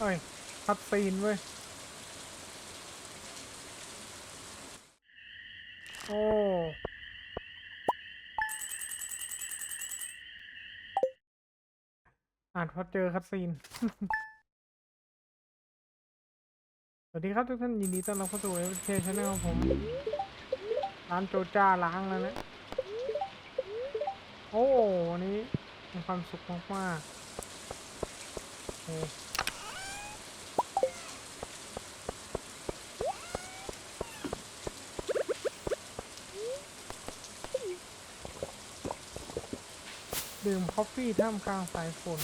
เอ้ยคัดซีนเว้ย โอ้อ่านพอเจอคัดซีน สวัสดีครับทุกท่านยินดีต้อนรับเข้าสู่เอฟเคชแนลผมร้านโจจ้าล้างแล้วนะ โอ้วันนี้มีความสุขมากๆโอ้ ดื่มคอฟฟี่ท่ามกลางสายฝน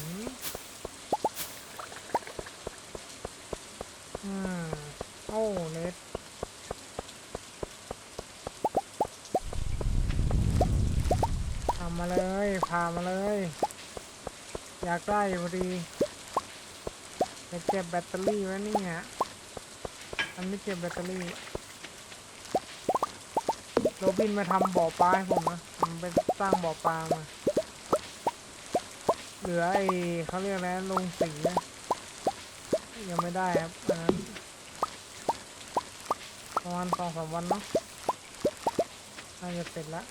อืม โอ้เลดทำมาเลยพามาเลย อยากได้พอดีจะเก็บแบตเตอรี่ไว้นี่ฮะมันไม่เก็บแบตเตอรี่โรบินมาทำบ่อปลาให้ผมนะผมไปสร้างบ่อปลามา เหลือไอ้เขาเรียกอะไรลงสีนะยังไม่ได้ครับอันนั้นประมาณสองสามวันเนาะน่าจะเสร็จแล้ว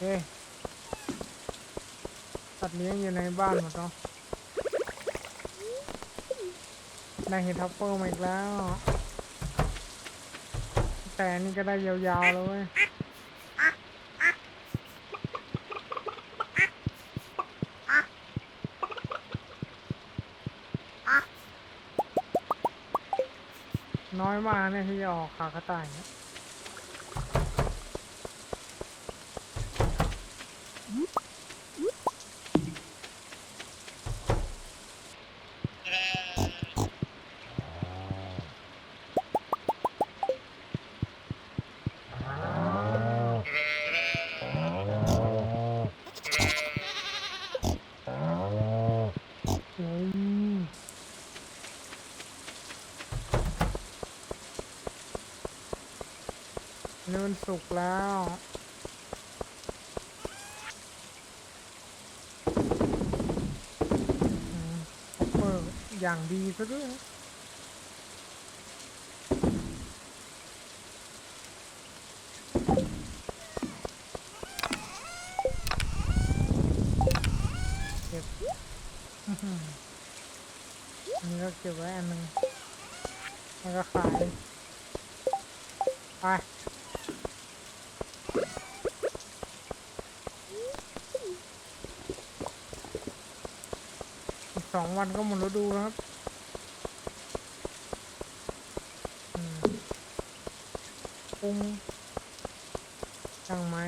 เอ๊สัตว์เลี้ยงอยู่ในบ้านหมดเนาะได้เห็ดทัฟเฟิลมาอีกแล้ว แต่นี่ก็ได้ยาวๆแล้วเว้ย น้อยมาเนี่ยที่จะออกขากระต่ายเนี่ย มันสุกแล้วออปเปอร์อย่างดีซะด้วยนะเก็บอื้อหืออันนี้ก็เก็บไว้อันหนึ่งแล้วก็ขาย ไป อีกสองวันก็หมดฤดูแล้วครับอืมปรุงช่างไม้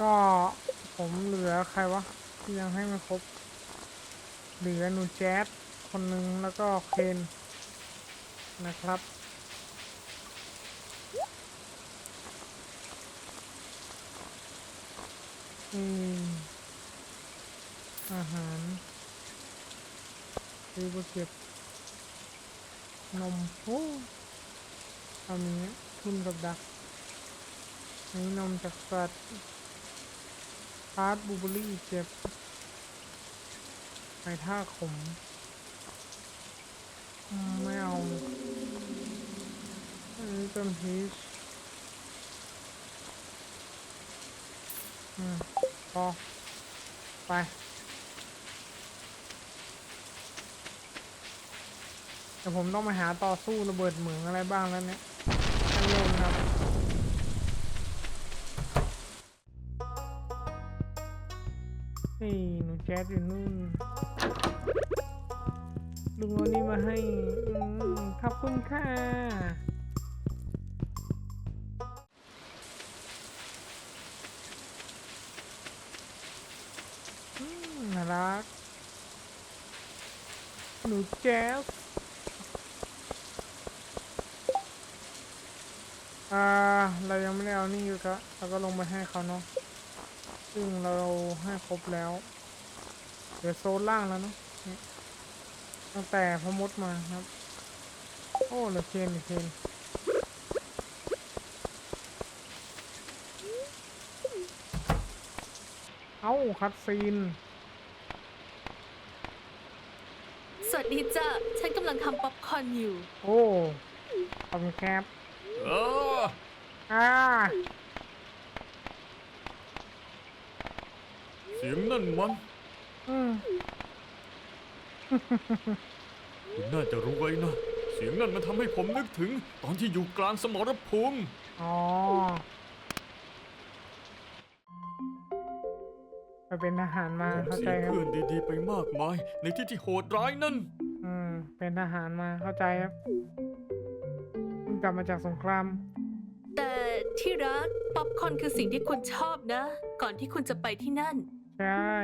ก็ผมเหลือใครวะที่ยังให้ไม่ครบ เหลือหนูแจ๊ดคนหนึ่งแล้วก็เคนนะครับ อืมอาหารซื้อไปเก็บ นมโอ้ทำนี้ยทุนกับดักนนี้นมจากสัตว์พาร์ทบูเบอรี่เก็บไก่ท่าขมอืมไม่เอาอันนี้เป็นพีช อืมพอไปแต่ผมต้องไปหาต่อสู้ระเบิดเหมืองอะไรบ้างแล้วเนี่ยขั้นเริ่มครับนี่หนูแจ๊ดอยู่นู่นลุงเอานี่มาให้ ขอบคุณค่ะ รบแล้วเดี๋ยวโซนล่างแล้วเนาะนี่ตั้งแต่พอมดมาครับ โอ้เหลือเคนเหลือเคนเอ้าคัดซีน สวัสดีจ้ะฉันกำลังทำป๊อปคอร์นอยู่ โอ้ขอบคุณครับ เอออ่า สียงนั่นมันอืมคุณน่าจะรู้ไว้นะ เสียงนั่นมันทำให้ผมนึกถึง ตอนที่อยู่กลางสมรภูมิอ๋อไปเป็นทหารมาผมเข้าเสีใจยครับ เพื่อนดีๆไปมากมาย ในที่ที่โหดร้ายนั่น อืม เป็นทหารมาเข้าใจครับเพิ่งกลับมาจากสงคราม แต่ที่รักป๊อปคอร์นคือสิ่งที่คุณชอบนะ ก่อนที่คุณจะไปที่นั่น ใช่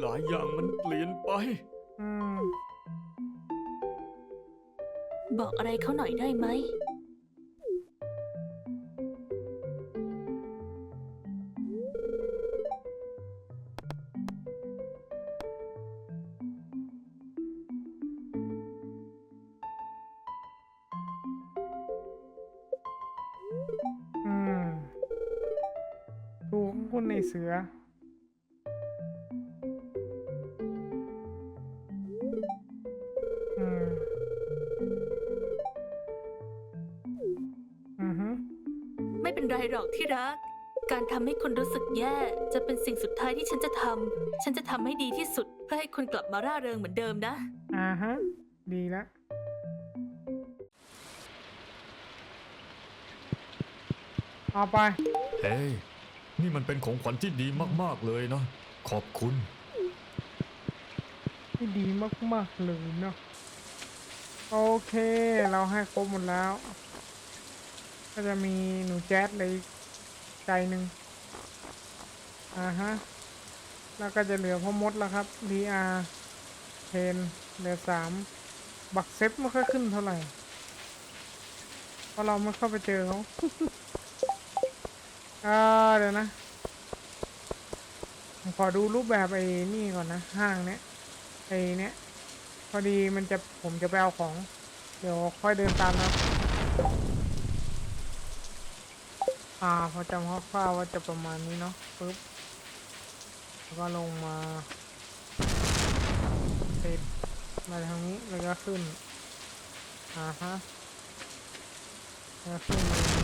หลายๆอย่างมันเปลี่ยนไป อืม บอกอะไรเขาหน่อยได้ไหม ให้คุณรู้สึกแย่ จะเป็นสิ่งสุดท้ายที่ฉันจะทำฉันจะทำให้ดีที่สุด เพื่อให้คุณกลับมาร่าเริงเหมือนเดิมนะ อ่าฮะ ดีละ เอาไปเฮ้ยนี่มันเป็นของขวัญที่ดีมาก ๆ เลยนะ ขอบคุณ ที่ดีมากๆเลยเนาะโอเค เราให้ครบหมดแล้ว ก็จะมีหนูแจ๊ดเลยอีกใจหนึ่ง อ่าฮะ แล้วก็จะเหลือพ่อมดแล้วครับ DR เทนเหลือสามบักเซฟไม่ค่อยขึ้นเท่าไหร่ เพราะเราไม่เข้าไปเจอเขาอ่าเดี๋ยวนะ ขอดูรูปแบบไอ้นี่ก่อนนะ ห้างเนี้ยไอ้เนี้ยพอดีมันจะผมจะไปเอาของ เดี๋ยวค่อยเดินตามนะอ่าพอจำคร่าวๆว่าจะประมาณนี้เนาะปึ๊บ แล้วก็ลงมาติดมาทางนี้แล้วก็ขึ้นอ่าฮะแล้วขึ้นมาอย่างนี้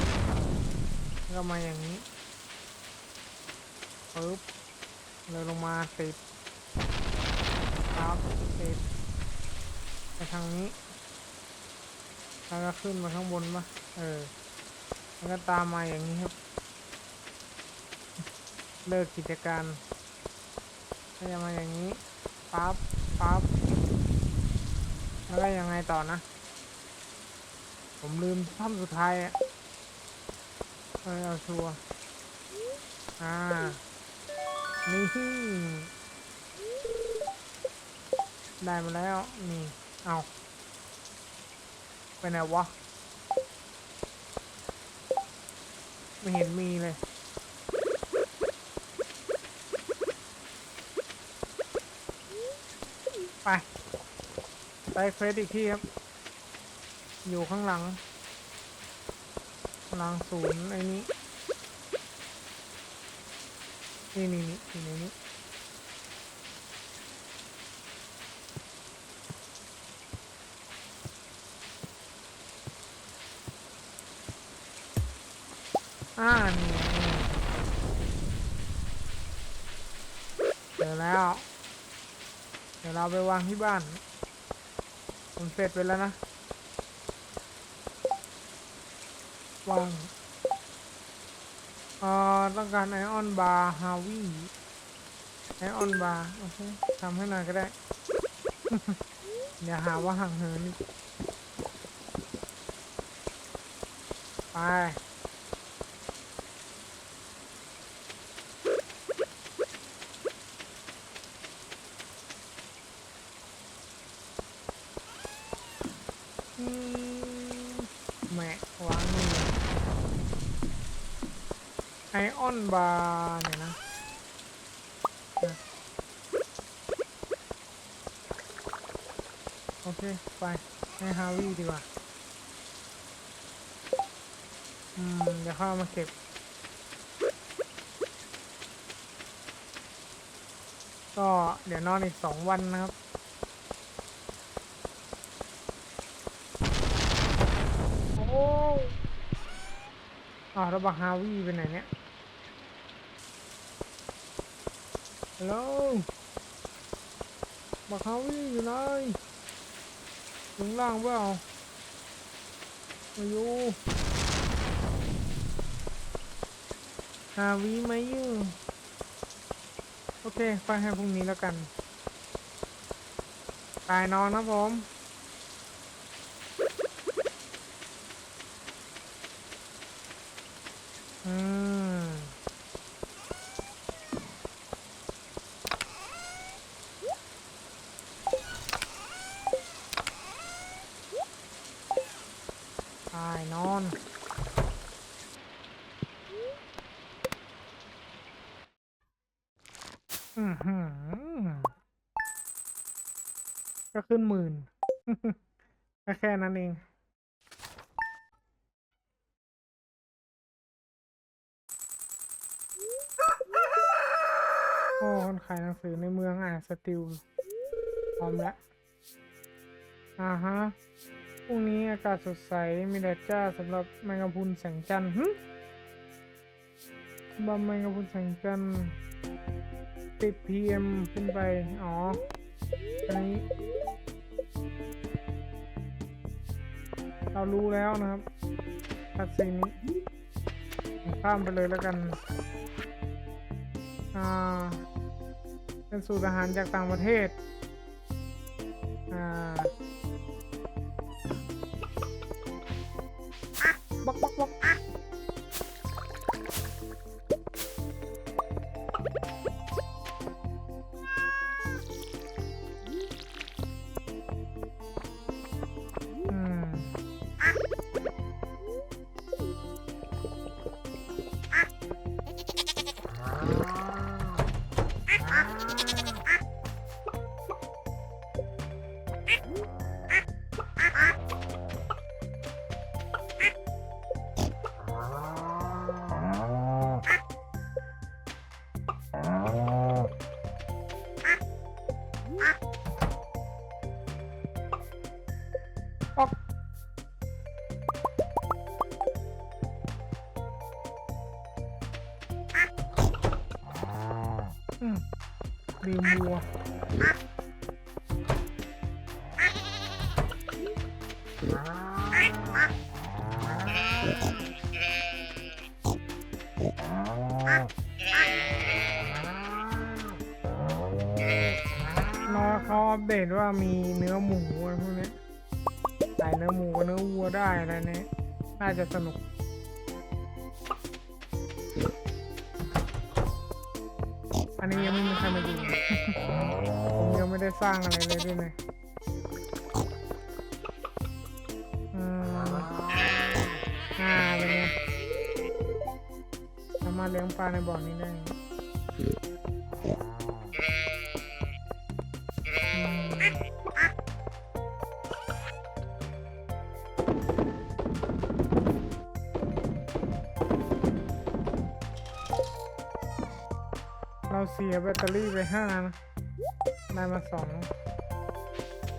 แล้วก็มาอย่างนี้ปึ๊บเลยลงมาติดครับติดไปทางนี้แล้วก็ขึ้นมาข้างบนปะเออ แล้วก็ตามมาอย่างนี้ครับ เลิกกิจการ ก็จะมาอย่างนี้ปั๊บปั๊บแล้วก็ยังไงต่อนะ ผมลืมท่อนสุดท้ายอะเออเอาชัวร์อ่า นี่ ได้มาแล้ว นี่ เอาไปไหนวะ ไม่เห็นมีเลย ไป ไปเฟสอีกที่ครับ อยู่ข้างหลัง หลังศูนย์ไอ้นี้ นี่นี่นี่อยู่ในนี้ อ่านี่นี่เจอแล้ว เดี๋ยวเราไปวางที่บ้าน ผมเสร็จไปแล้วนะ วางเอ่อต้องการไอออนบาร์ฮาวิไอออนบาร์โอเคทำให้หน่อยก็ได้อย่าหาว่าห่างเหินไป อืมแหมวางนี่ไอออนบาร์เนี่ยนะโอเค ไปให้ฮาวิดีกว่า อืม เดี๋ยวข้าเอามาเก็บก็เดี๋ยวนอนอีกสองวันนะครับ โอ้อ้าวแล้วบักฮาวิไปไหนเนี่ยฮัลโหลบักฮาวิอยู่ไหนอยู่ข้างล่างเปล่าไม่อยู่ฮาวิไม่อยู่โอเค ไปให้พรุ่งนี้แล้วกันตายนอนนะผม อืม ตายนอน อือหือ ก็ขึ้นหมื่น ก็แค่นั้นเอง โอ้คนขายหนัง สือในเมืองอ่านสติลพร้อมแล้วอ่าฮะพรุ่งนี้อากาศสดใส มีแดดจ้าสำหรับแมงกะพรุนแสงจันทร์หึบำแมงกะพรุนแสงจันทร์ติดพีเอ็มขึ้นไป อ๋ออันนี้เรารู้แล้วนะครับคัดซีนี้ข้ามไปเลยแล้วกัน อ่า เป็นสูตรอาหารจากต่างประเทศ วัวรอเขาอัปเดตว่ามีเนื้อหมูอะไรพวกนี้ใส่เนื้อหมูกับเนื้อวัวได้อะไรเนี้ยน่าจะสนุก อันนี้ยังไม่มีใครมาอยู่ผมยังไม่ได้สร้างอะไรเลยด้วยนะอืมอ่าเป็นไงสามารถเลี้ยงปลาในบ่อนี้ได้ สียแบตเตอรี่ไปห้านะได้มาสอง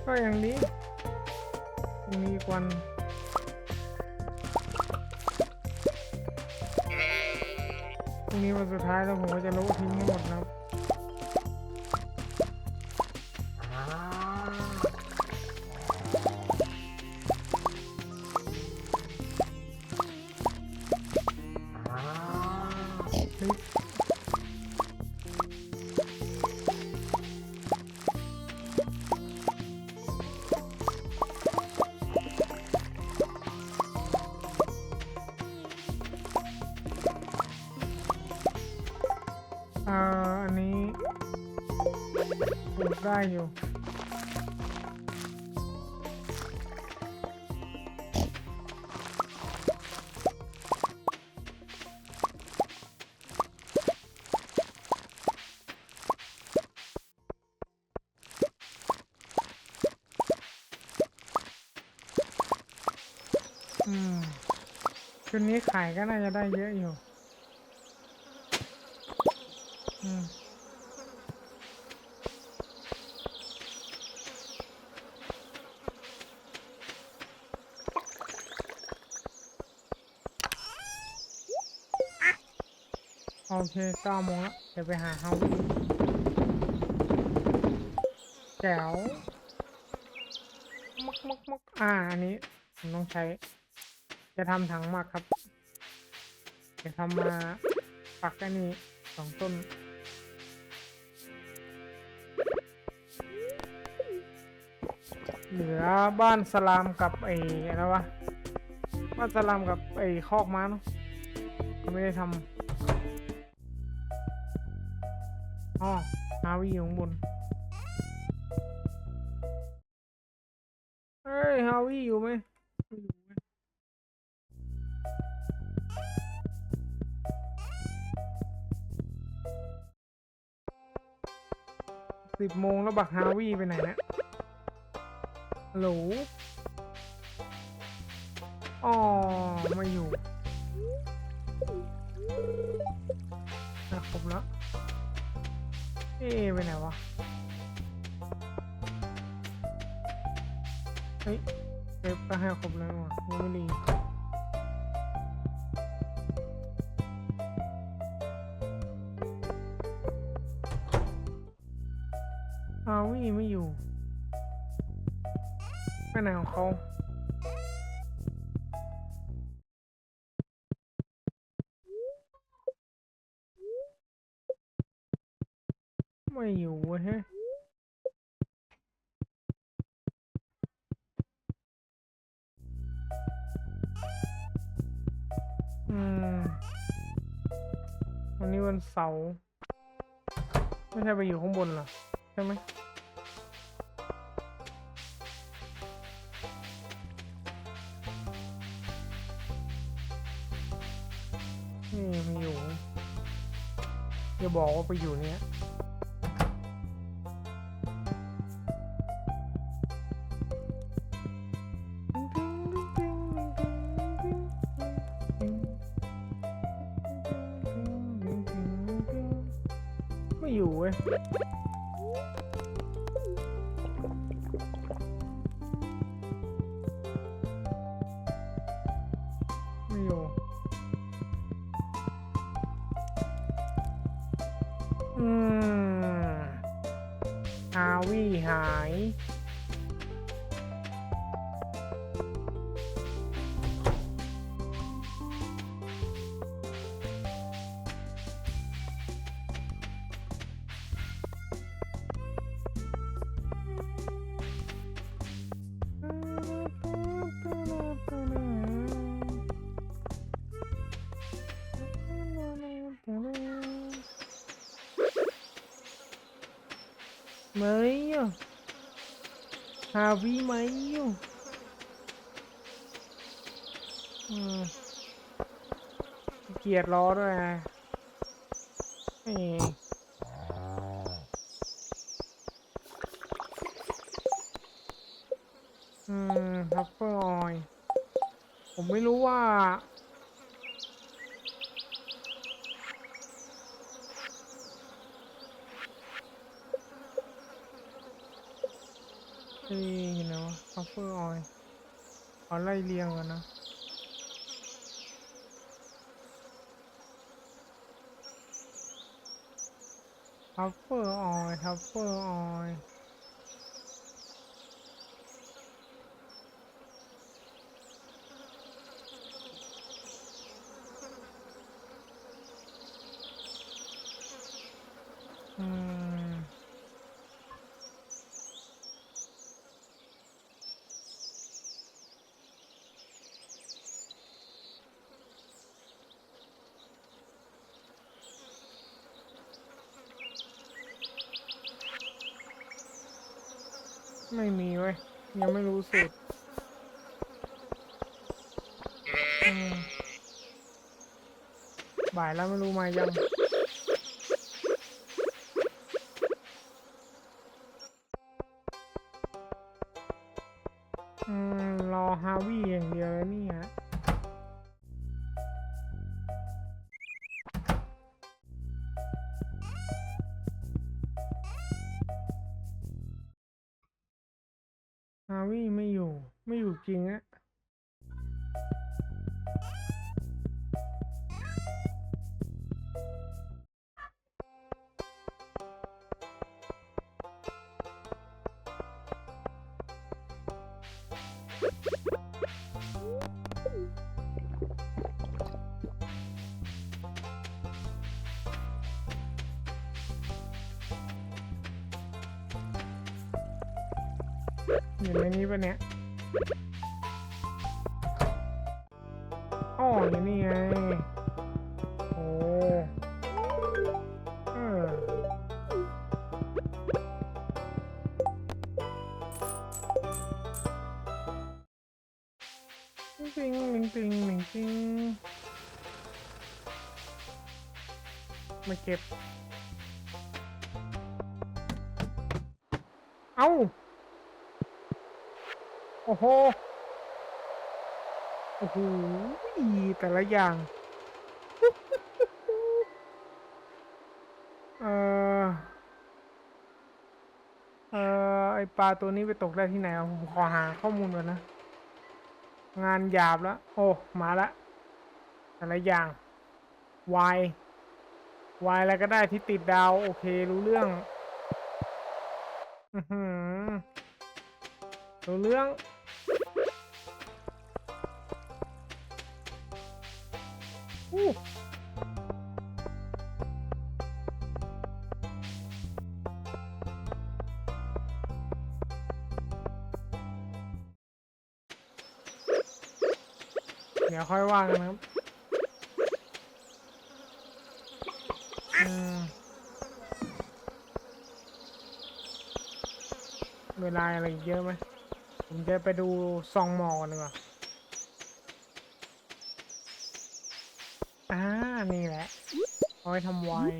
ก็อย่างนี้พรุ่งนี้อีกวันพรุ่งนี้วันสุดท้ายแล้วผมก็จะลบทิ้งให้หมดนะครับ อยู่ อืม คืนนี้ขายก็น่าจะได้เยอะอยู่ โอเคเก้าโมงแล้วเดี๋ยวไปหาเฮาแจ๋วมักมักมักอ่า อันนี้ ผมต้องใช้ จะทำถังหมักครับ จะทำมาปักอันนี้สองต้นเหลือบ้านสลามกับไอ้อะไรวะ บ้านสลามกับไอ้คอกม้าเนาะไม่ได้ทำ วีอยู่ข้างบน เฮ้ยฮาวีอยู่ไหมไม่อยู่เว้ยสิบโมงแล้วบักฮาวีไปไหนนะฮัลโหลอ๋อไม่อยู่อะครบแล้ว เอ๊ไปไหนวะ เฮ้ยเซฟก็ให้ครบแล้วว่ะไม่รีอาวีไม่อยู่ไปไหนของเขา ไม่อยู่เว้ยเฮ้ยอืมวันนี้วันเสาร์ไม่ใช่ไปอยู่ข้างบนหรอ ใช่ไหมนี่ไม่อยู่อย่าบอกว่าไปอยู่เนี้ย Marinho. Ravi, Marinho. Hum. เกียดล้อด้วยนะนี่อืมทัฟเฟอร์ออยผมไม่รู้ว่า นี่เนาะทัฟเฟอร์ออยเอาไล่เรียงกันนะทัฟเฟอร์ออยทัฟเฟอร์ออยอืม ไม่มีเว้ ยังไม่รู้สูตรอืมบ่ายแล้วไม่รู้มายังอืมรอฮาวิอย่างเดียวแล้วนี่ฮะ นี้ปะเนี่ยอ๋ออยู่นี่ไง โอ้เออติงติงติงติงติงมาเก็บ เอ้า โอ้โห โอ้โห แต่ละอย่าง เออเออไอปลาตัวนี้ไปตกได้ที่ไหนอะผมขอหาข้อมูลก่อนนะ งานหยาบแล้ว โอ้ มาละ แต่ละอย่าง วายวายอะไรก็ได้ที่ติดดาว โอเครู้เรื่อง อือหือรู้เรื่อง เดี๋ยวค่อยว่ากันนะครับเวลาอะไรเยอะไหม ผมจะไปดูซองมอกันดีกว่าอ่า นี่แหละเอาไว้ทำไวน์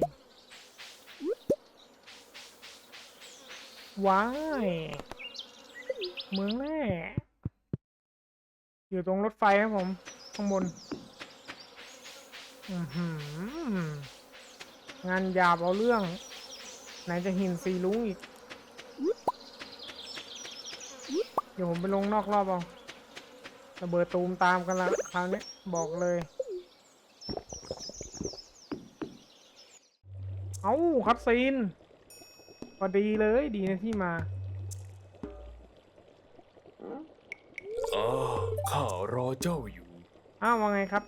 ว้ายเมืองแร่อยู่ตรงรถไฟครับผม ข้างบนอือหืองานหยาบเอาเรื่อง ไหนจะหินสีลุงอีก เดี๋ยวผมไปลงนอกรอบเอาระเบิดตูมตามกันละคราวนี้บอกเลย เอาคัดซีนพอดีเลยดีนะที่มาอ่าข้ารอเจ้าอยู่ อ้าวว่าไงครับ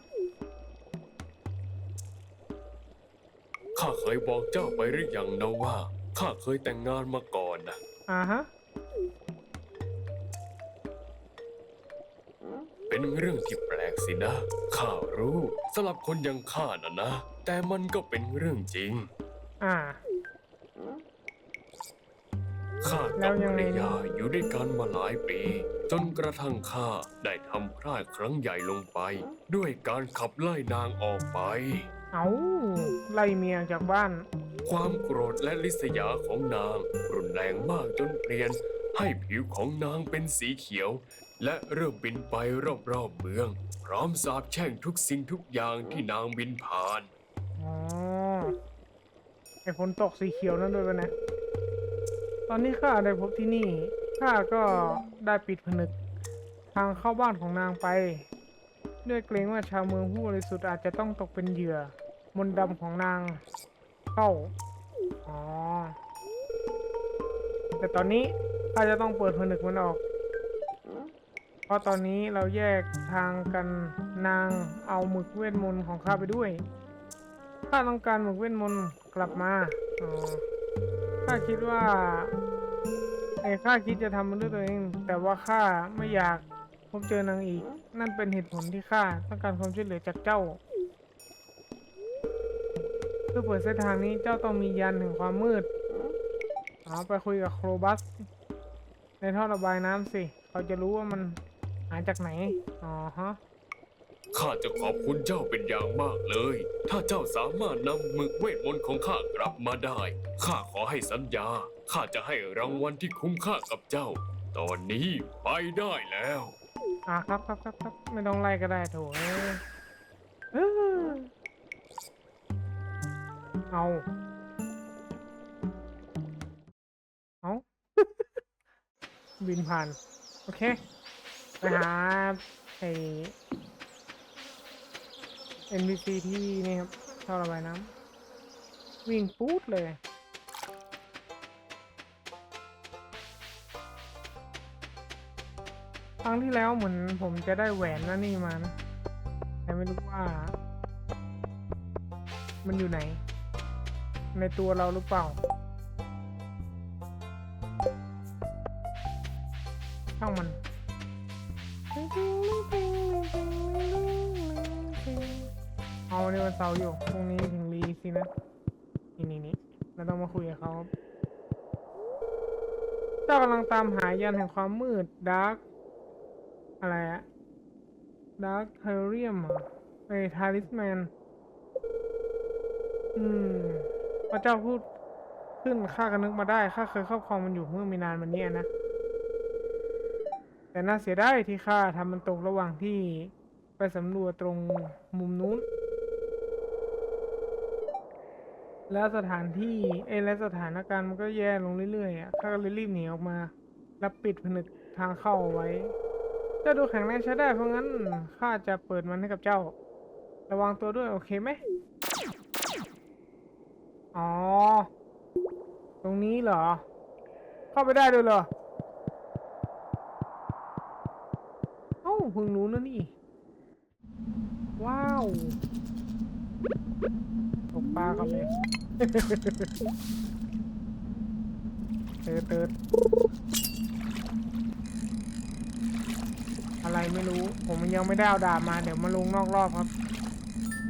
ข้าเคยบอกเจ้าไปหรือยังนะว่า ข้าเคยแต่งงานมาก่อนนะอ่าฮะ เป็นเรื่องที่แปลกสินะข้ารู้สำหรับคนอย่างข้านะนะ แต่มันก็เป็นเรื่องจริง อ่า ข้าแล้กับวยังภรไงรยาอยู่ด้วยกันมาหลายปี จนกระทั่งข้าได้ทำพลาดครั้งใหญ่ลงไป ด้วยการขับไล่นางออกไป เอาไล่เมียจากบ้าน ความโกรธและลิษยาของนาง รุนแรงมากจนเปลี่ยนให้ผิวของนางเป็นสีเขียว และเริ่มบินไปรอบๆเมือง พร้อมสาบแช่งทุกสิ่งทุกอย่างที่นางบินผ่าน อ๋อไอฝนตกสีเขียวนั่นด้วยปะนะตอนนี้ข้าได้พบที่นี่ข้าก็ได้ปิดผนึก ทางเข้าบ้านของนางไป ด้วยเกรงว่าชาวเมืองผู้บริสุทธิ์อาจจะต้องตกเป็นเหยื่อ มนต์ดำของนางเข้าอ๋อแต่ตอนนี้ข้าจะต้องเปิดผนึกมันออก เพราะตอนนี้เราแยกทางกันนางเอาหมึกเวทมนต์ของข้าไปด้วยข้าต้องการหมึกเวทมนต์กลับมาอข้าคิดว่าไอ้ข้าคิดจะทำมันด้วยตัวเอง แต่ว่าข้าไม่อยากพบเจอนางอีก นั่นเป็นเหตุผลที่ข้าต้องการความช่วยเหลือจากเจ้าเพื่อเปิดเส้นทางนี้เจ้าต้องมียันแห่งความมืดอ๋อไปคุยกับโครบัส ในท่อระบายน้ำสิ เขาจะรู้ว่ามัน หาจากไหน อ๋อฮะ ข้าจะขอบคุณเจ้าเป็นอย่างมากเลย ถ้าเจ้าสามารถนำหมึกเวทมนต์ของข้ากลับมาได้ ข้าขอให้สัญญา ข้าจะให้รางวัลที่คุ้มค่ากับเจ้า ตอนนี้ไปได้แล้ว อ่าครับครับครับครับไม่ต้องไล่ก็ได้โถเอ้ยเอ้อเอาเอา บินผ่าน โอเค ไปหาไอ NPC ที่นี่ครับท่อระบายน้ำวิ่งปู๊ดเลยครั้งที่แล้วเหมือนผมจะได้แหวนนั่นนี่มานะ แต่ไม่รู้ว่า มันอยู่ไหน ในตัวเราหรือเปล่าช่างมัน นวันเสาร์อยู่พรุ่งนี้ถึงรีสินะ นี่นี่นี่เราต้องมาคุยกับเขาเจ้ากำลังตามหายันแห่งความมืดดาร์กอะไรอะดาร์กเทเรียมอะไอทาริสแมน อืม พระเจ้าพูดขึ้นข้าก็นึกมาได้ข้าเคยครอบครองมันอยู่เมื่อไม่นานมานี้นะ แต่น่าเสียดายที่ข้าทำมันตกระหว่างที่ไปสำรวจตรงมุมนู้น แล้วสถานที่เอยและสถานการณ์มันก็แย่ลงเรื่อยๆอะข้าก็เลยรีบหนีออกมา แล้วปิดผนึกทางเข้าเอาไว้เจ้าดูแข็งแรงใช้ได้เพราะงั้นข้าจะเปิดมันให้กับเจ้า ระวังตัวด้วยโอเคไหมอ๋อ ตรงนี้เหรอ เข้าไปได้ด้วยเหรอเอ้าเพิ่งรู้นะนี่ ว้าว ตกปลาก่อนเลยเติร์ดเติร์ดอะไรไม่รู้ ผมยังไม่ได้เอาดาบมา เดี๋ยวมาลงนอกรอบครับ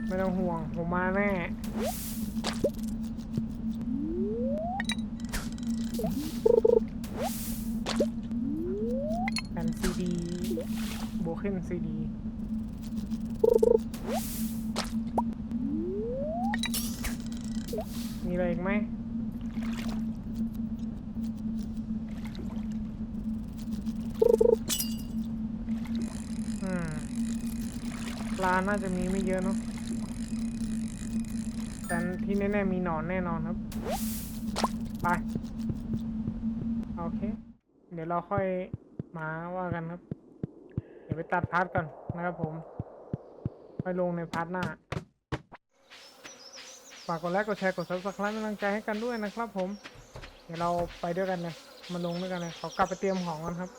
ไม่ต้องห่วง ผมมาแน่แผ่นซีดีโบเคนซีดี มีอะไรอีกไหมอืมปลาน่าจะมีไม่เยอะเนาะแต่ที่แน่ๆมีหนอนแน่นอนครับ ไป โอเค เดี๋ยวเราค่อยมาว่ากันครับ เดี๋ยวไปตัดพาร์ทก่อนนะครับผม ค่อยลงในพาร์ทหน้า ฝากกดไลค์กดแชร์กด subscribe เป็นกำลังใจให้กันด้วยนะครับผม เดี๋ยวเราไปด้วยกันเลยมาลงด้วยกันเลยขอกลับไปเตรียมของกันครับ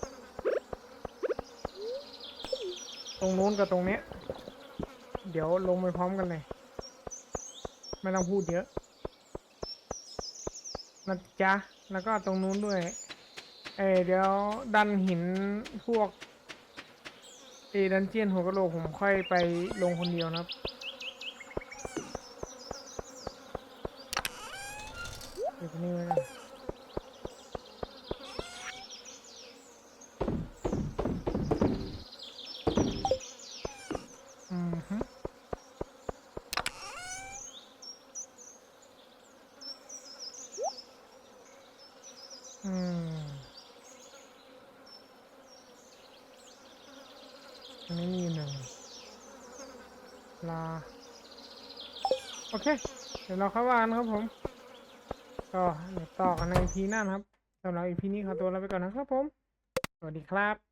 ตรงนู้นกับตรงนี้ เดี๋ยวลงไปพร้อมกันเลย ไม่ต้องพูดเยอะนะจ๊ะแล้วก็ตรงนู้นด้วย เอเดี๋ยวดันหินพวกเอดันเจียนหัวกะโหลกผมค่อยไปลงคนเดียวนะครับ เดี๋ยว นี้ไว้กันอืมฮึอืมอันนี้มีหนึ่งลา โอเค เดี๋ยวเราเข้าว่านครับผม ก็ต่อกันในพีหน้านะครับสำหรับอีพีนี้ขอตัวลาไปก่อนนะครับผม สวัสดีครับ